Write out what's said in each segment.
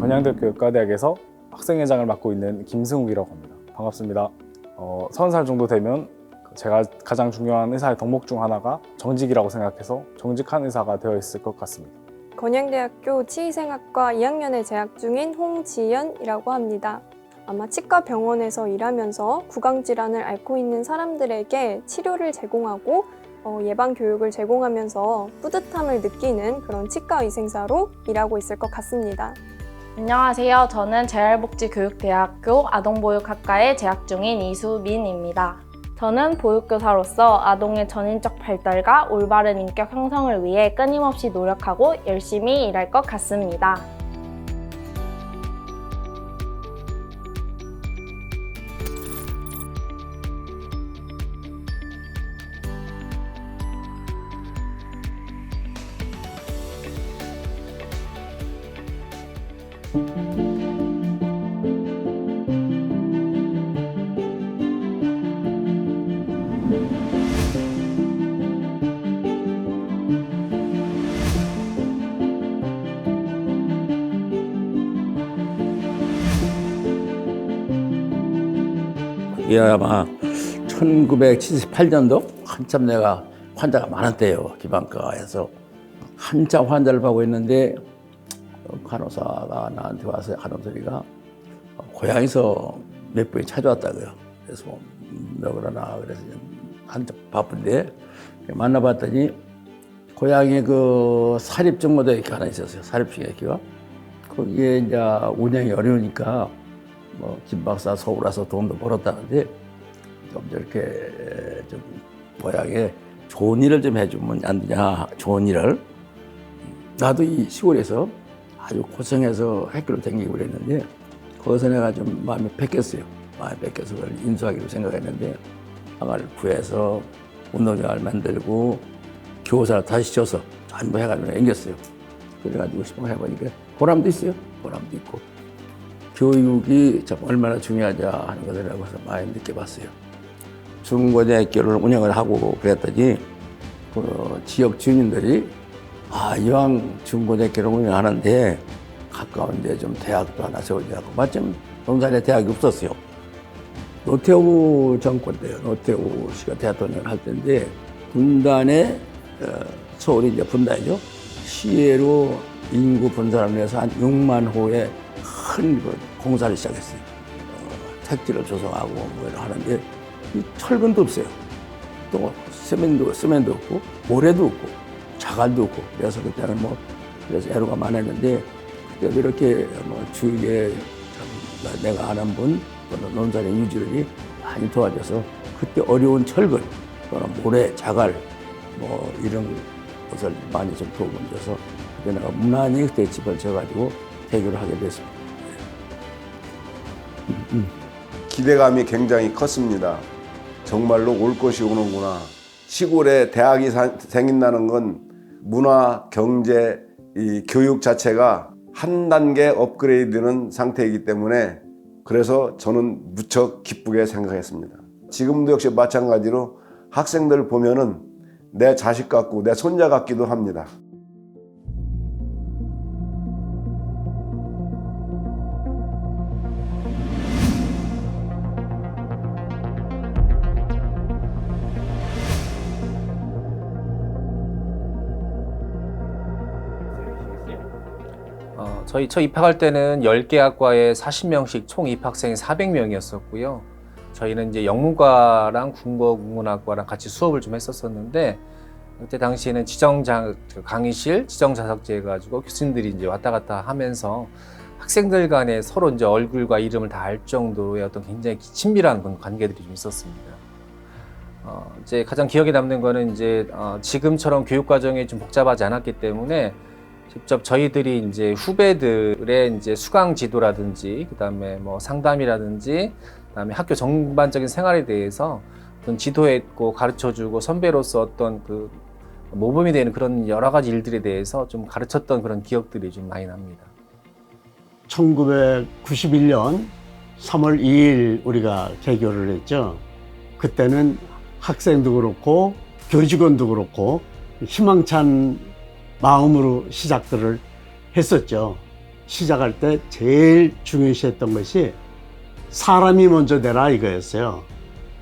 건양대 교육과대학에서 학생회장을 맡고 있는 김승욱이라고 합니다. 반갑습니다. 어, 30살 정도 되면 제가 가장 중요한 의사의 덕목 중 하나가 정직이라고 생각해서 정직한 의사가 되어 있을 것 같습니다. 건양대학교 치의생학과 2학년에 재학 중인 홍지연이라고 합니다. 아마 치과 병원에서 일하면서 구강 질환을 앓고 있는 사람들에게 치료를 제공하고 어, 예방 교육을 제공하면서 뿌듯함을 느끼는 그런 치과 의생사로 일하고 있을 것 같습니다. 안녕하세요. 저는 재활복지교육대학교 아동보육학과에 재학 중인 이수민입니다. 저는 보육교사로서 아동의 전인적 발달과 올바른 인격 형성을 위해 끊임없이 노력하고 열심히 일할 것 같습니다. 이게 아마 1978년도 한참 내가 환자가 많을 때요 기반과에서 한참 환자를 보고 있는데 간호사가 나한테 와서 소리가 고향에서 몇 분이 찾아왔다고요. 그래서 너 그러나 그래서 한참 바쁜데 만나봤더니 고향에 그 사립중고등학교 하나 있었어요. 사립중고등학교가 거기에 이제 운영이 어려우니까 뭐 김박사 서울 와서 돈도 벌었다는데 좀 저렇게 좀 고향에 좋은 일을 좀 해주면 안 되냐 좋은 일을. 나도 이 시골에서 아주 고생해서 학교를 다니고 그랬는데 거기서 내가 좀 마음이 뺏겼어요. 마음이 뺏겨서 그걸 인수하기로 생각했는데 방을 구해서 운동장을 만들고 교사를 다시 줘서 전부 해가지고 앵겼어요. 그래가지고 시방 해보니까 보람도 있어요. 보람도 있고 교육이 참 얼마나 중요하냐 하는 것을 그래서 많이 느껴봤어요. 중고등학교를 운영을 하고 그랬더니 그 지역 주민들이 아 이왕 중고등학교를 운영하는데 가까운데 좀 대학도 하나 세우자고 마침 동산에 대학이 없었어요. 노태우 정권 때요. 노태우 씨가 대통령을 할 때인데 분단에 어, 서울이 이제 분단이죠. 시외로 인구 분산을 위해서 한 6만 호의 큰그 공사를 시작했어요. 어, 택지를 조성하고 뭐 하는데 이 철근도 없어요. 또 세면도 세면도 없고 모래도 없고 자갈도 없고 그래서 그때는 뭐 그래서 애로가 많았는데 그때도 이렇게 뭐 주위에 참 내가 아는 분 또는 논산의 유지들이 많이 도와줘서 그때 어려운 철근 또는 모래 자갈 뭐 이런 것을 많이 좀 도움을 줘서 그때 내가 무난히 그때 집을 져가지고 대교를 하게 됐습니다. 기대감이 굉장히 컸습니다. 정말로 올 것이 오는구나. 시골에 대학이 사- 생긴다는 건 문화, 경제, 이 교육 자체가 한 단계 업그레이드는 상태이기 때문에 그래서 저는 무척 기쁘게 생각했습니다. 지금도 역시 마찬가지로 학생들 보면은 내 자식 같고 내 손자 같기도 합니다. 저희 첫 입학할 때는 10개 학과에 40명씩 총 입학생이 400명이었었고요. 저희는 이제 영문과랑 국어국문학과랑 같이 수업을 좀 했었었는데 그때 당시에는 지정 자, 그 강의실 지정 자석제 해가지고 교수님들이 이제 왔다 갔다 하면서 학생들 간에 서로 이제 얼굴과 이름을 다 알 정도의 어떤 굉장히 친밀한 관계들이 좀 있었습니다. 어, 이제 가장 기억에 남는 거는 이제 어, 지금처럼 교육 과정이 좀 복잡하지 않았기 때문에 직접 저희들이 이제 후배들의 이제 수강 지도라든지 그다음에 뭐 상담이라든지 그다음에 학교 전반적인 생활에 대해서 어떤 지도했고 가르쳐주고 선배로서 어떤 그 모범이 되는 그런 여러 가지 일들에 대해서 좀 가르쳤던 그런 기억들이 좀 많이 납니다. 1991년 3월 2일 우리가 개교를 했죠. 그때는 학생도 그렇고 교직원도 그렇고 희망찬 마음으로 시작들을 했었죠. 시작할 때 제일 중요시했던 것이 사람이 먼저 되라 이거였어요.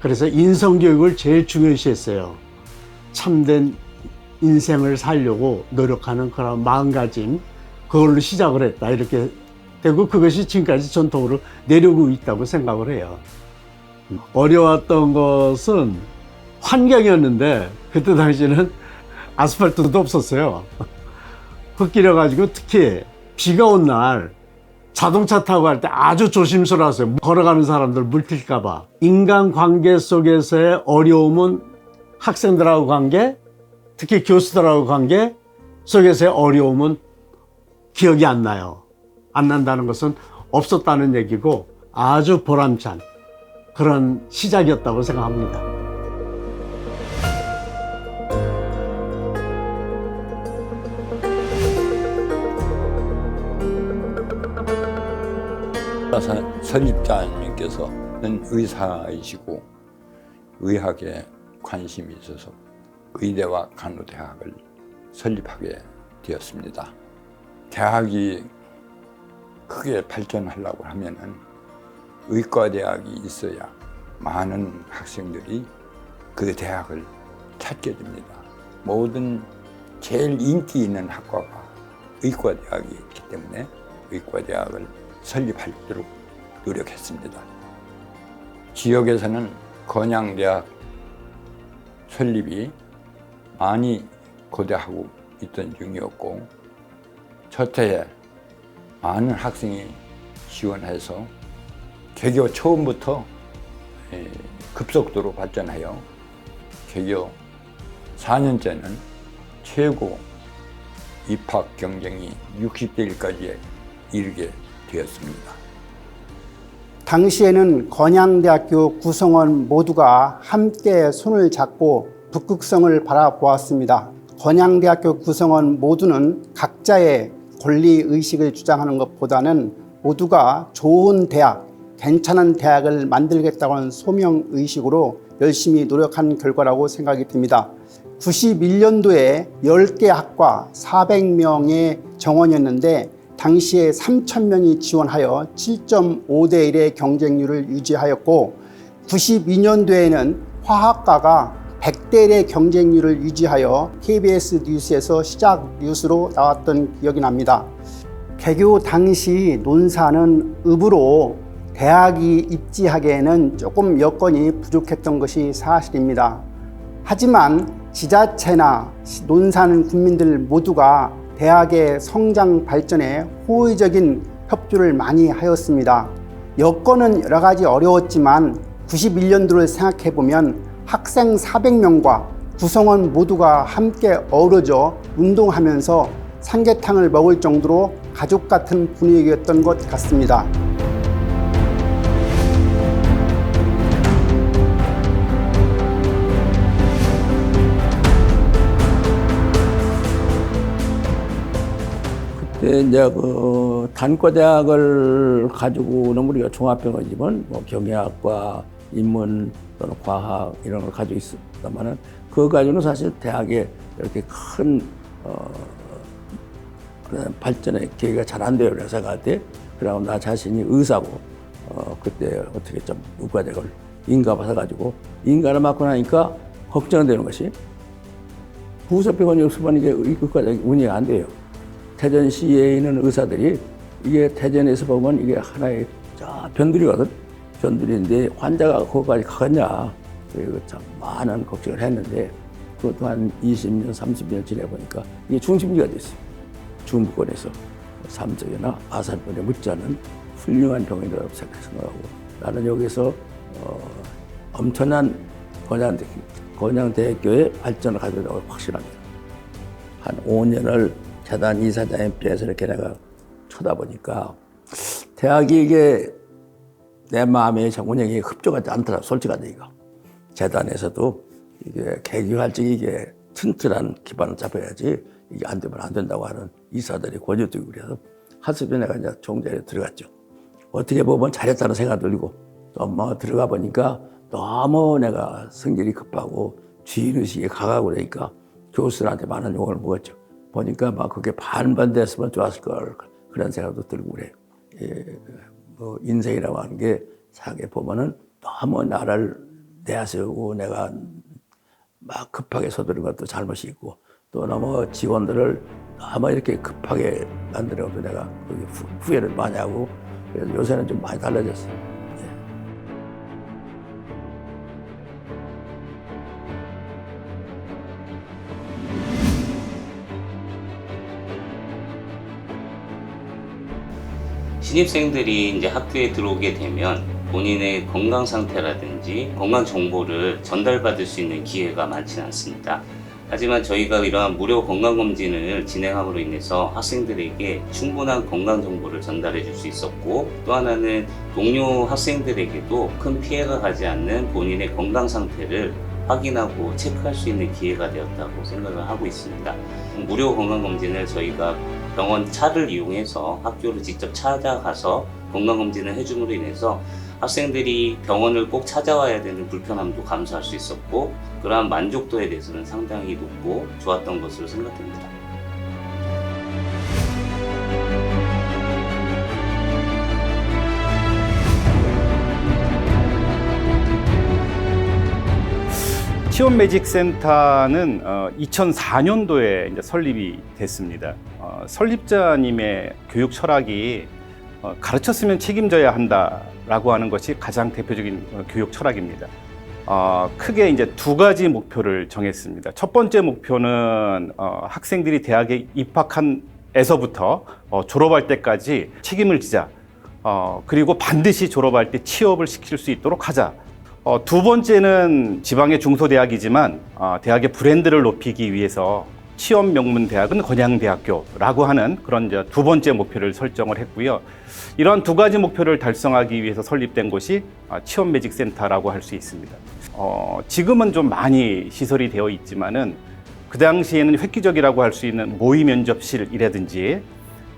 그래서 인성교육을 제일 중요시했어요. 참된 인생을 살려고 노력하는 그런 마음가짐, 그걸로 시작을 했다. 이렇게 되고 그것이 지금까지 전통으로 내려오고 있다고 생각을 해요. 어려웠던 것은 환경이었는데 그때 당시에는 아스팔트도 없었어요. 흙길이어가지고 특히 비가 온 날 자동차 타고 갈때 아주 조심스러웠어요. 걸어가는 사람들 물 튈까봐. 인간 관계 속에서의 어려움은 학생들하고 관계, 특히 교수들하고 관계 속에서의 어려움은 기억이 안 나요. 안 난다는 것은 없었다는 얘기고 아주 보람찬 그런 시작이었다고 생각합니다. 선- 설립자님께서는 의사이시고 의학에 관심이 있어서 의대와 간호대학을 설립하게 되었습니다. 대학이 크게 발전하려고 하면은 의과대학이 있어야 많은 학생들이 그 대학을 찾게 됩니다. 모든 제일 인기 있는 학과가 의과대학이었기 때문에 의과대학을 설립하도록 노력했습니다. 지역에서는 건양대학 설립이 많이 고대하고 있던 중이었고 첫 해에 많은 학생이 지원해서 개교 처음부터 에, 급속도로 발전하여 개교 4년째는 최고 입학 경쟁이 60대 1까지 이르게 되었습니다. 당시에는 건양대학교 구성원 모두가 함께 손을 잡고 북극성을 바라보았습니다. 건양대학교 구성원 모두는 각자의 권리 의식을 주장하는 것보다는 모두가 좋은 대학, 괜찮은 대학을 만들겠다고 하는 소명 의식으로 열심히 노력한 결과라고 생각이 듭니다. 91년도에 10개 학과 400명의 정원이었는데 당시에 3,000명이 지원하여 7.5대 1의 경쟁률을 유지하였고 92년도에는 화학과가 100대 1의 경쟁률을 유지하여 KBS 뉴스에서 시작 뉴스로 나왔던 기억이 납니다. 개교 당시 논사는 읍으로 대학이 입지하기에는 조금 여건이 부족했던 것이 사실입니다. 하지만 지자체나 논사는 국민들 모두가 대학의 성장 발전에 호의적인 협조를 많이 하였습니다. 여건은 여러 가지 어려웠지만 91년도를 생각해 보면 학생 400명과 구성원 모두가 함께 어우러져 운동하면서 삼계탕을 먹을 정도로 가족 같은 분위기였던 것 같습니다. 이제 그 단과대학을 가지고 오는 우리가 종합병원이지만 뭐 경영학과, 인문 또는 과학 이런 걸 가지고 있었다만은 그거 가지고는 사실 대학에 이렇게 큰 어, 발전의 계기가 잘 안 돼요. 그래서 생각할 때. 그러고 나 자신이 의사고 어, 그때 어떻게 좀 의과대학을 인가 받아가지고 인가를 맡고 나니까 걱정되는 것이 부서병원이 없으면 이게 의과대학이 운영이 안 돼요. 태전시에 있는 의사들이 이게 태전에서 보면 이게 하나의 저 변두리거든. 변두리인데 환자가 거기까지 가겠냐. 그리고 참 많은 걱정을 했는데 그것도 한 20년, 30년 지내보니까 이게 중심지가 됐어요. 중부권에서 삼성이나 아산병원에 묻지 않은 훌륭한 병원이라고 생각하고 나는 여기서 어, 엄청난 건양, 건양대학교의 발전을 가져다고 확신합니다. 한 5년을 재단 이사장 MP에서 이렇게 내가 쳐다보니까 대학이 이게 내 마음에 정 운영이 흡족하지 않더라, 솔직하게 이거. 재단에서도 이게 적 이게 튼튼한 기반을 잡아야지 이게 안 되면 안 된다고 하는 이사들이 권유되고 그래서 하수비 내가 이제 종자에 들어갔죠. 어떻게 보면 잘했다는 생각이 들고 또뭐 들어가 보니까 너무 내가 성질이 급하고 주인의식이 강하고 그러니까 교수들한테 많은 욕을 먹었죠. 보니까 막 그게 반반됐으면 좋았을 걸. 그런 생각도 들고 그래요. 예, 뭐 인생이라고 하는 게 생각해 보면은 너무 나를 내세우고 내가 막 급하게 서두른 것도 잘못이 있고 또 너무 직원들을 너무 이렇게 급하게 만들어도 내가 후회를 많이 하고 그래서 요새는 좀 많이 달라졌어요. 신입생들이 이제 학교에 들어오게 되면 본인의 건강 상태라든지 건강 정보를 전달받을 수 있는 기회가 많지는 않습니다. 하지만 저희가 이러한 무료 건강검진을 진행함으로 인해서 학생들에게 충분한 건강 정보를 전달해 줄 수 있었고 또 하나는 동료 학생들에게도 큰 피해가 가지 않는 본인의 건강 상태를 확인하고 체크할 수 있는 기회가 되었다고 생각을 하고 있습니다. 무료 건강검진을 저희가 병원 차를 이용해서 학교를 직접 찾아가서 건강검진을 해줌으로 인해서 학생들이 병원을 꼭 찾아와야 되는 불편함도 감수할 수 있었고 그러한 만족도에 대해서는 상당히 높고 좋았던 것으로 생각됩니다. 치원 매직 센터는 2004년도에 이제 설립이 됐습니다. 어, 설립자님의 교육 철학이 어, 가르쳤으면 책임져야 한다라고 하는 것이 가장 대표적인 어, 교육 철학입니다. 어, 크게 이제 두 가지 목표를 정했습니다. 첫 번째 목표는 어, 학생들이 대학에 입학한 에서부터 어, 졸업할 때까지 책임을 지자. 어, 그리고 반드시 졸업할 때 취업을 시킬 수 있도록 하자. 어, 두 번째는 지방의 중소대학이지만 어, 대학의 브랜드를 높이기 위해서 취업 명문 대학은 건양대학교라고 하는 그런 두 번째 목표를 설정을 했고요. 이러한 두 가지 목표를 달성하기 위해서 설립된 곳이 아, 취업 매직 센터라고 할 수 있습니다. 어, 지금은 좀 많이 시설이 되어 있지만은 그 당시에는 획기적이라고 할 수 있는 모의 면접실이라든지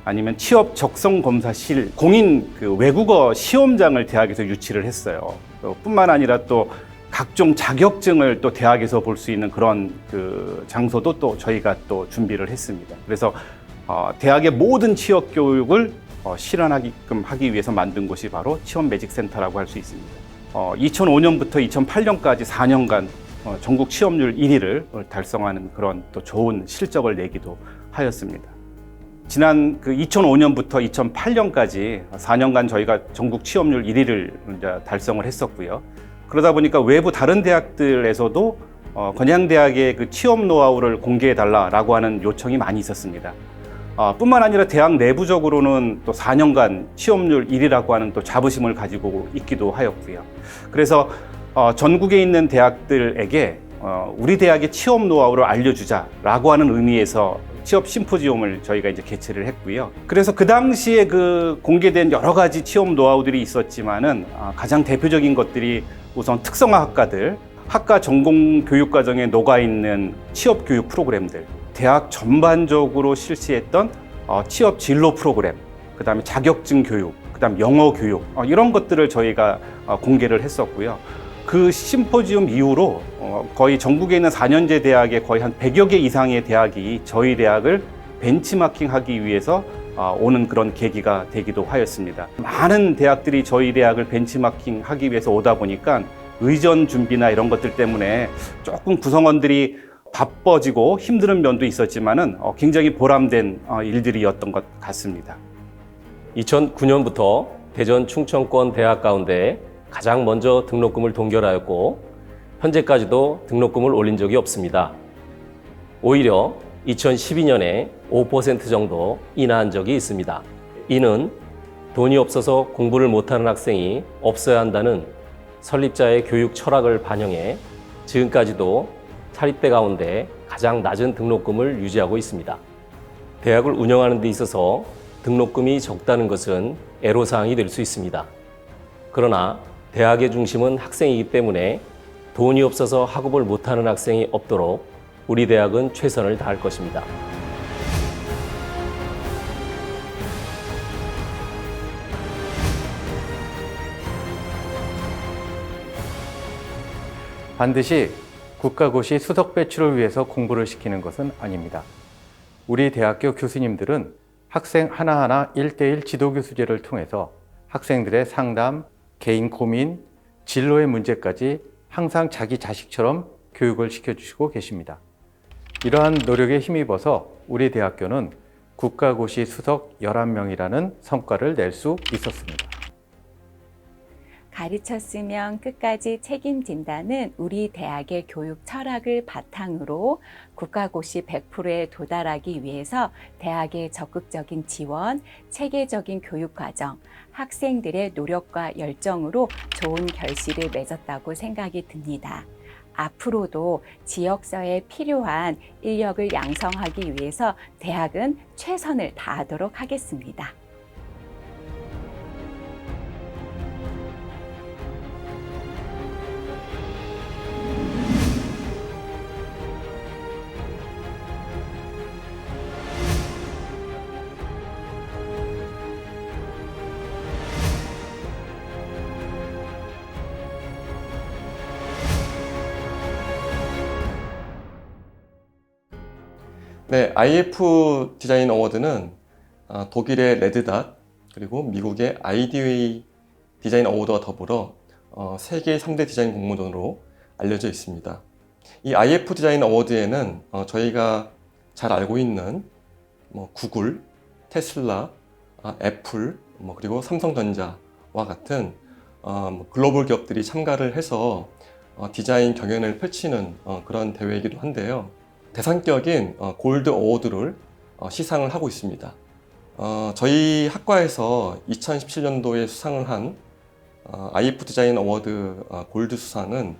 아니면 취업 적성 검사실 공인 그 외국어 시험장을 대학에서 유치를 했어요. 또 뿐만 아니라 또 각종 자격증을 또 대학에서 볼 수 있는 그런 그 장소도 또 저희가 또 준비를 했습니다. 그래서 어, 대학의 모든 취업 교육을 어, 실현하게끔 하기 위해서 만든 곳이 바로 취업 매직 센터라고 할 수 있습니다. 어, 2005년부터 2008년까지 4년간 어, 전국 취업률 1위를 달성하는 그런 또 좋은 실적을 내기도 하였습니다. 지난 그 2005년부터 2008년까지 4년간 저희가 전국 취업률 1위를 이제 달성을 했었고요. 그러다 보니까 외부 다른 대학들에서도 어, 건양대학의 그 취업 노하우를 공개해 달라라고 하는 요청이 많이 있었습니다. 어, 뿐만 아니라 대학 내부적으로는 또 4년간 취업률 1위라고 하는 또 자부심을 가지고 있기도 하였고요. 그래서 어, 전국에 있는 대학들에게 어, 우리 대학의 취업 노하우를 알려주자라고 하는 의미에서 취업 심포지움을 저희가 이제 개최를 했고요. 그래서 그 당시에 그 공개된 여러 가지 취업 노하우들이 있었지만은 아, 가장 대표적인 것들이 우선 특성화 학과들, 학과 전공 교육 과정에 녹아 있는 취업 교육 프로그램들, 대학 전반적으로 실시했던 어, 취업 진로 프로그램, 그다음에 자격증 교육, 그다음 영어 교육 어, 이런 것들을 저희가 어, 공개를 했었고요. 그 심포지움 이후로 어, 거의 전국에 있는 4년제 대학에 거의 한 100여 개 이상의 대학이 저희 대학을 벤치마킹하기 위해서 어, 오는 그런 계기가 되기도 하였습니다. 많은 대학들이 저희 대학을 벤치마킹하기 위해서 오다 보니까 의전 준비나 이런 것들 때문에 조금 구성원들이 바빠지고 힘든 면도 있었지만은 어, 굉장히 보람된 어, 일들이었던 것 같습니다. 2009년부터 대전 충청권 대학 가운데 가장 먼저 등록금을 동결하였고 현재까지도 등록금을 올린 적이 없습니다. 오히려 2012년에 5% 정도 인하한 적이 있습니다. 이는 돈이 없어서 공부를 못하는 학생이 없어야 한다는 설립자의 교육 철학을 반영해 지금까지도 사립대 가운데 가장 낮은 등록금을 유지하고 있습니다. 대학을 운영하는 데 있어서 등록금이 적다는 것은 애로사항이 될 수 있습니다. 그러나 대학의 중심은 학생이기 때문에 돈이 없어서 학업을 못하는 학생이 없도록 우리 대학은 최선을 다할 것입니다. 반드시 국가고시 수석 배출을 위해서 공부를 시키는 것은 아닙니다. 우리 대학교 교수님들은 학생 하나하나 1대1 지도교수제를 통해서 학생들의 상담, 개인 고민, 진로의 문제까지 항상 자기 자식처럼 교육을 시켜주시고 계십니다. 이러한 노력에 힘입어서 우리 대학교는 국가고시 수석 11명이라는 성과를 낼 수 있었습니다. 가르쳤으면 끝까지 책임진다는 우리 대학의 교육 철학을 바탕으로 국가고시 100%에 도달하기 위해서 대학의 적극적인 지원, 체계적인 교육 과정, 학생들의 노력과 열정으로 좋은 결실을 맺었다고 생각이 듭니다. 앞으로도 지역사회에 필요한 인력을 양성하기 위해서 대학은 최선을 다하도록 하겠습니다. 네, IF 디자인 어워드는 아, 독일의 레드닷 그리고 미국의 아이디웨이 디자인 어워드와 더불어 어, 세계 3대 디자인 공모전으로 알려져 있습니다. 이 IF 디자인 어워드에는 어, 저희가 잘 알고 있는 뭐 구글, 테슬라, 아, 애플, 뭐 그리고 삼성전자와 같은 어, 뭐 글로벌 기업들이 참가를 해서 어, 디자인 경연을 펼치는 어, 그런 대회이기도 한데요. 대상격인 어, 골드 어워드를 어, 시상을 하고 있습니다. 어, 저희 학과에서 2017년도에 수상을 한 어, IF 디자인 어워드 어, 골드 수상은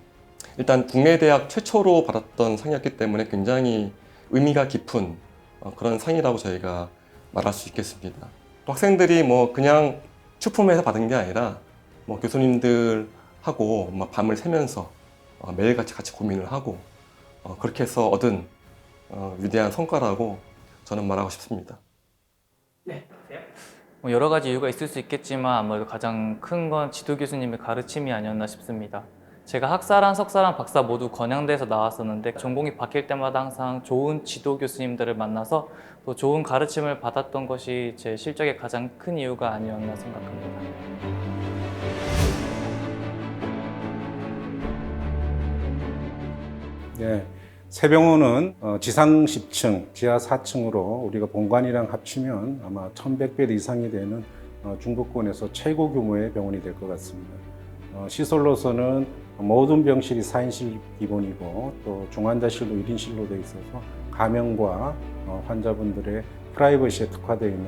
일단 국내 대학 최초로 받았던 상이었기 때문에 굉장히 의미가 깊은 어, 그런 상이라고 저희가 말할 수 있겠습니다. 또 학생들이 뭐 그냥 추품해서 받은 게 아니라 뭐 교수님들하고 뭐 밤을 새면서 어, 매일같이 같이 고민을 하고 어, 그렇게 해서 얻은 어, 위대한 성과라고 저는 말하고 싶습니다. 뭐 여러 가지 이유가 있을 수 있겠지만 아무래도 가장 큰 건 지도 교수님의 가르침이 아니었나 싶습니다. 제가 학사랑 석사랑 박사 모두 건양대에서 나왔었는데 전공이 바뀔 때마다 항상 좋은 지도 교수님들을 만나서 또 좋은 가르침을 받았던 것이 제 실적의 가장 큰 이유가 아니었나 생각합니다. 네. 세병호는 어, 지상 10층, 지하 4층으로 우리가 본관이랑 합치면 아마 1100배 이상이 되는 어, 중부권에서 최고 규모의 병원이 될 것 같습니다. 어, 시설로서는 모든 병실이 4인실 기본이고 또 중환자실도 1인실로 되어 있어서 어, 환자분들의 프라이버시에 특화되어 있는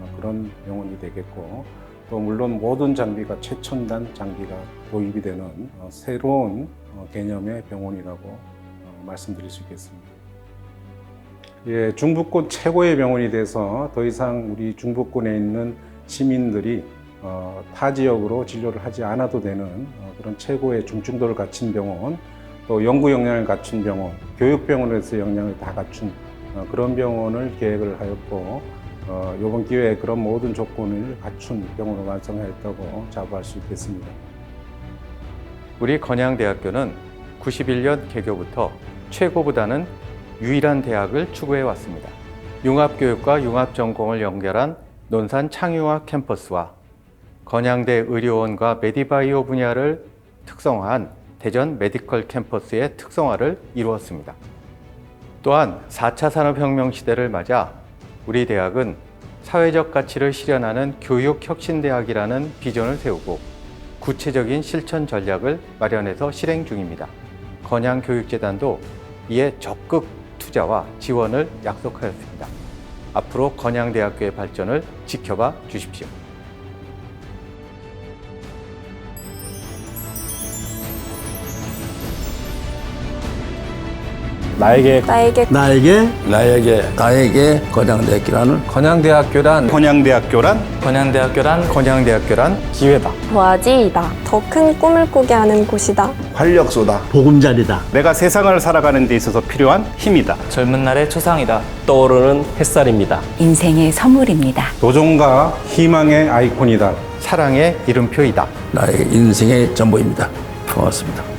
어, 그런 병원이 되겠고 또 물론 모든 장비가 최첨단 장비가 도입이 되는 어, 새로운 어, 개념의 병원이라고 어, 말씀드릴 수 있겠습니다. 예, 중부권 최고의 병원이 돼서 더 이상 우리 중부권에 있는 시민들이 어, 타 지역으로 진료를 하지 않아도 되는 어, 그런 최고의 중증도를 갖춘 병원, 또 연구 역량을 갖춘 병원, 교육병원에서 역량을 다 갖춘 어, 그런 병원을 계획을 하였고 어, 이번 기회에 그런 모든 조건을 갖춘 병원을 완성하였다고 자부할 수 있겠습니다. 우리 건양대학교는 91년 개교부터 최고보다는 유일한 대학을 추구해 왔습니다. 융합교육과 융합전공을 연결한 논산 창의화 캠퍼스와 건양대 의료원과 메디바이오 분야를 특성화한 대전 메디컬 캠퍼스의 특성화를 이루었습니다. 또한 4차 산업혁명 시대를 맞아 우리 대학은 사회적 가치를 실현하는 교육혁신대학이라는 비전을 세우고 구체적인 실천 전략을 마련해서 실행 중입니다. 건양교육재단도 이에 적극 투자와 지원을 약속하였습니다. 앞으로 건양대학교의 발전을 지켜봐 주십시오. 나에게 나에게 나에게 나에게 나에게 건양대학교라는 건양대학교란 건양대학교란 건양대학교란 건양대학교란 기회다. 도화지이다. 더 큰 꿈을 꾸게 하는 곳이다. 활력소다. 보금자리다. 내가 세상을 살아가는 데 있어서 필요한 힘이다. 젊은 날의 초상이다. 떠오르는 햇살입니다. 인생의 선물입니다. 도전과 희망의 아이콘이다. 사랑의 이름표이다. 나의 인생의 전부입니다. 고맙습니다.